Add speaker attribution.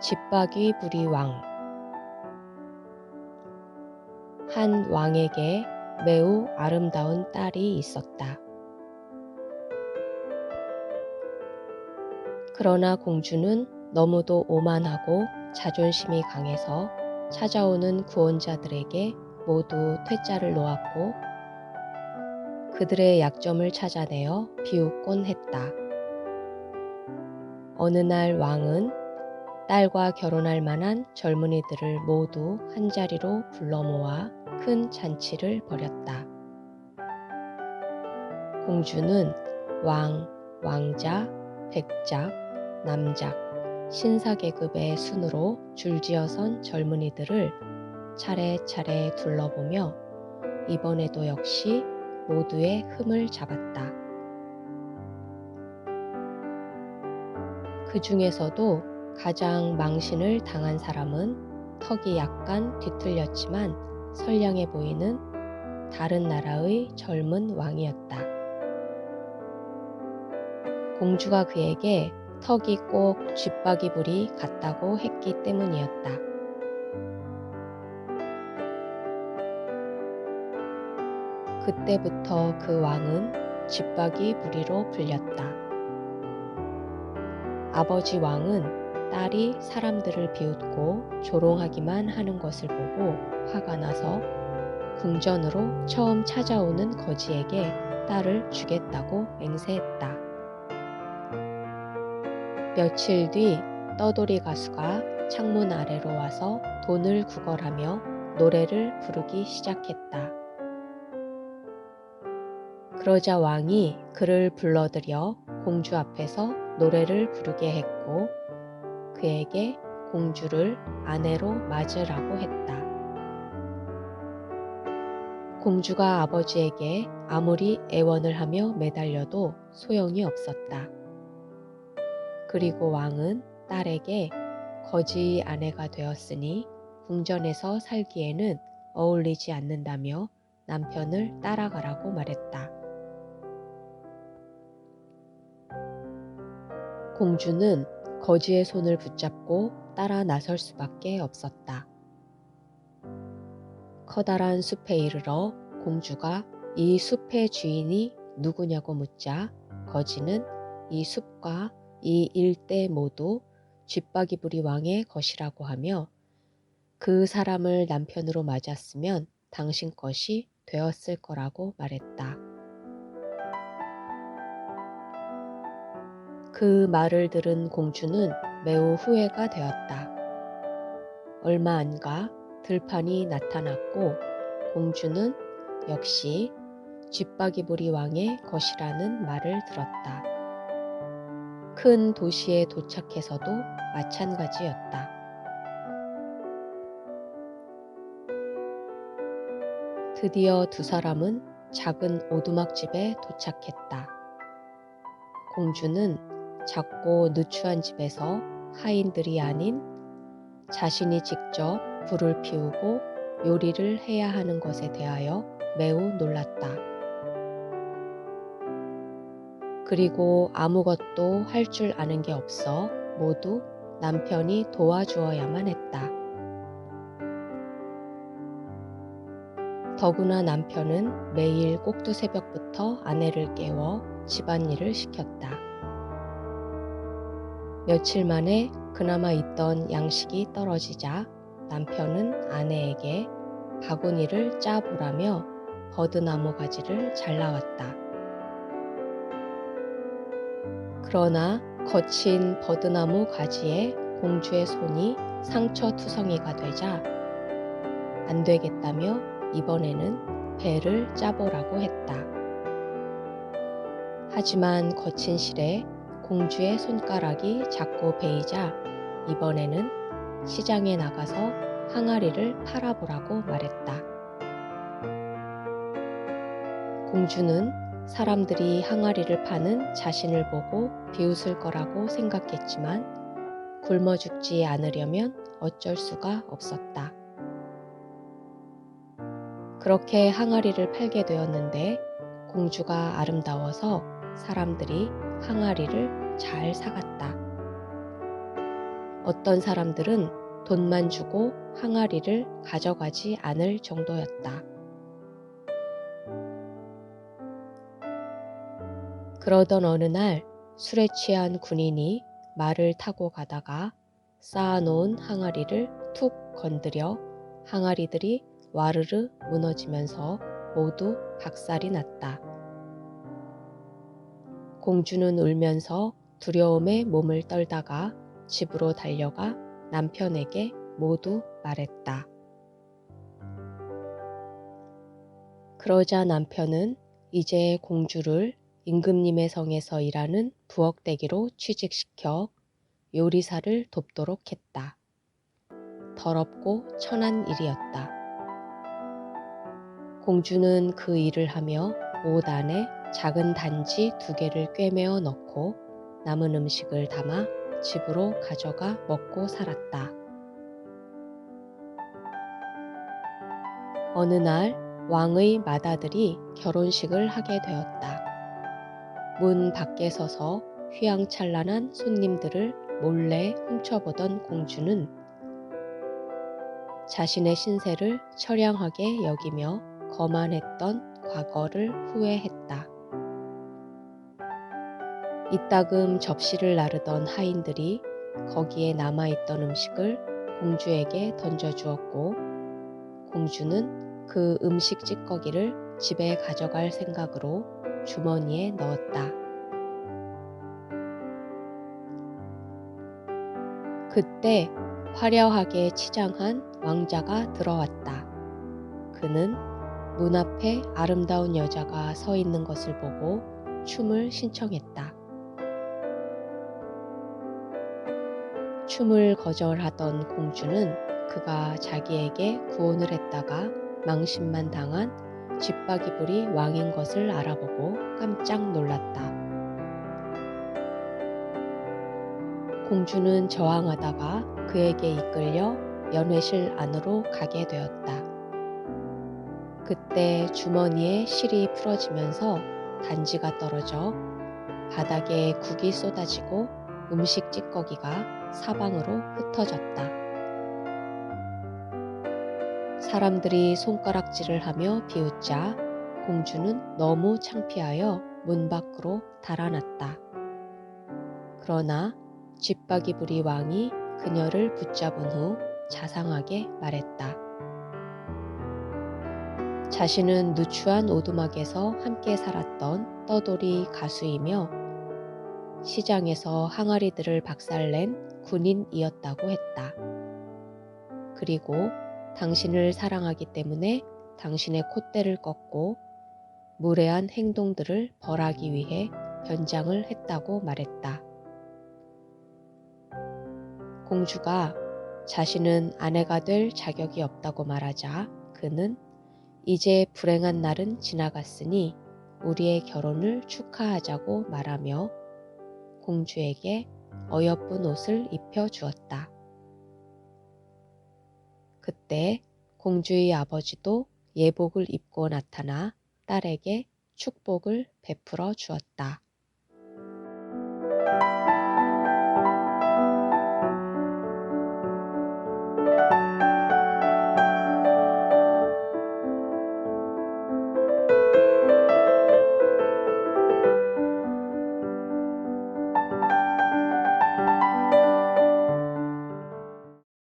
Speaker 1: 집박이 부리 왕. 한 왕에게 매우 아름다운 딸이 있었다. 그러나 공주는 너무도 오만하고 자존심이 강해서 찾아오는 구원자들에게 모두 퇴짜를 놓았고 그들의 약점을 찾아내어 비웃곤 했다. 어느 날 왕은 딸과 결혼할 만한 젊은이들을 모두 한자리로 불러 모아 큰 잔치를 벌였다. 공주는 왕, 왕자, 백작, 남작, 신사계급의 순으로 줄지어선 젊은이들을 차례차례 둘러보며 이번에도 역시 모두의 흠을 잡았다. 그 중에서도 가장 망신을 당한 사람은 턱이 약간 뒤틀렸지만 선량해 보이는 다른 나라의 젊은 왕이었다. 공주가 그에게 턱이 꼭 쥐박이불이 같다고 했기 때문이었다. 그때부터 그 왕은 쥐박이 부리로 불렸다. 아버지 왕은 딸이 사람들을 비웃고 조롱하기만 하는 것을 보고 화가 나서 궁전으로 처음 찾아오는 거지에게 딸을 주겠다고 맹세했다. 며칠 뒤 떠돌이 가수가 창문 아래로 와서 돈을 구걸하며 노래를 부르기 시작했다. 그러자 왕이 그를 불러들여 공주 앞에서 노래를 부르게 했고 그에게 공주를 아내로 맞으라고 했다. 공주가 아버지에게 아무리 애원을 하며 매달려도 소용이 없었다. 그리고 왕은 딸에게 거지 아내가 되었으니 궁전에서 살기에는 어울리지 않는다며 남편을 따라가라고 말했다. 공주는 거지의 손을 붙잡고 따라 나설 수밖에 없었다. 커다란 숲에 이르러 공주가 이 숲의 주인이 누구냐고 묻자 거지는 이 숲과 이 일대 모두 쥐박이부리 왕의 것이라고 하며 그 사람을 남편으로 맞았으면 당신 것이 되었을 거라고 말했다. 그 말을 들은 공주는 매우 후회가 되었다. 얼마 안가 들판이 나타났고 공주는 역시 쥐박이부리 왕의 것이라는 말을 들었다. 큰 도시에 도착해서도 마찬가지였다. 드디어 두 사람은 작은 오두막집에 도착했다. 공주는 작고 누추한 집에서 하인들이 아닌 자신이 직접 불을 피우고 요리를 해야 하는 것에 대하여 매우 놀랐다. 그리고 아무것도 할 줄 아는 게 없어 모두 남편이 도와주어야만 했다. 더구나 남편은 매일 꼭두 새벽부터 아내를 깨워 집안일을 시켰다. 며칠 만에 그나마 있던 양식이 떨어지자 남편은 아내에게 바구니를 짜보라며 버드나무 가지를 잘라왔다. 그러나 거친 버드나무 가지에 공주의 손이 상처투성이가 되자 안 되겠다며 이번에는 배를 짜보라고 했다. 하지만 거친 실에 공주의 손가락이 자꾸 베이자 이번에는 시장에 나가서 항아리를 팔아보라고 말했다. 공주는 사람들이 항아리를 파는 자신을 보고 비웃을 거라고 생각했지만 굶어 죽지 않으려면 어쩔 수가 없었다. 그렇게 항아리를 팔게 되었는데 공주가 아름다워서 사람들이 항아리를 잘 사갔다. 어떤 사람들은 돈만 주고 항아리를 가져가지 않을 정도였다. 그러던 어느 날 술에 취한 군인이 말을 타고 가다가 쌓아놓은 항아리를 툭 건드려 항아리들이 와르르 무너지면서 모두 박살이 났다. 공주는 울면서 두려움에 몸을 떨다가 집으로 달려가 남편에게 모두 말했다. 그러자 남편은 이제 공주를 임금님의 성에서 일하는 부엌대기로 취직시켜 요리사를 돕도록 했다. 더럽고 천한 일이었다. 공주는 그 일을 하며 옷 안에 작은 단지 두 개를 꿰매어 넣고 남은 음식을 담아 집으로 가져가 먹고 살았다. 어느 날 왕의 맏아들이 결혼식을 하게 되었다. 문 밖에 서서 휘황찬란한 손님들을 몰래 훔쳐보던 공주는 자신의 신세를 처량하게 여기며 거만했던 과거를 후회했다. 이따금 접시를 나르던 하인들이 거기에 남아있던 음식을 공주에게 던져주었고 공주는 그 음식 찌꺼기를 집에 가져갈 생각으로 주머니에 넣었다. 그때 화려하게 치장한 왕자가 들어왔다. 그는 문 앞에 아름다운 여자가 서 있는 것을 보고 춤을 신청했다. 춤을 거절하던 공주는 그가 자기에게 구원을 했다가 망신만 당한 쥐빠기불이 왕인 것을 알아보고 깜짝 놀랐다. 공주는 저항하다가 그에게 이끌려 연회실 안으로 가게 되었다. 그때 주머니에 실이 풀어지면서 단지가 떨어져 바닥에 국이 쏟아지고 음식 찌꺼기가 사방으로 흩어졌다. 사람들이 손가락질을 하며 비웃자 공주는 너무 창피하여 문 밖으로 달아났다. 그러나 쥐빠기부리 왕이 그녀를 붙잡은 후 자상하게 말했다. 자신은 누추한 오두막에서 함께 살았던 떠돌이 가수이며 시장에서 항아리들을 박살낸 군인이었다고 했다. 그리고 당신을 사랑하기 때문에 당신의 콧대를 꺾고 무례한 행동들을 벌하기 위해 변장을 했다고 말했다. 공주가 자신은 아내가 될 자격이 없다고 말하자 그는 이제 불행한 날은 지나갔으니 우리의 결혼을 축하하자고 말하며 공주에게 어여쁜 옷을 입혀 주었다. 그때 공주의 아버지도 예복을 입고 나타나 딸에게 축복을 베풀어 주었다.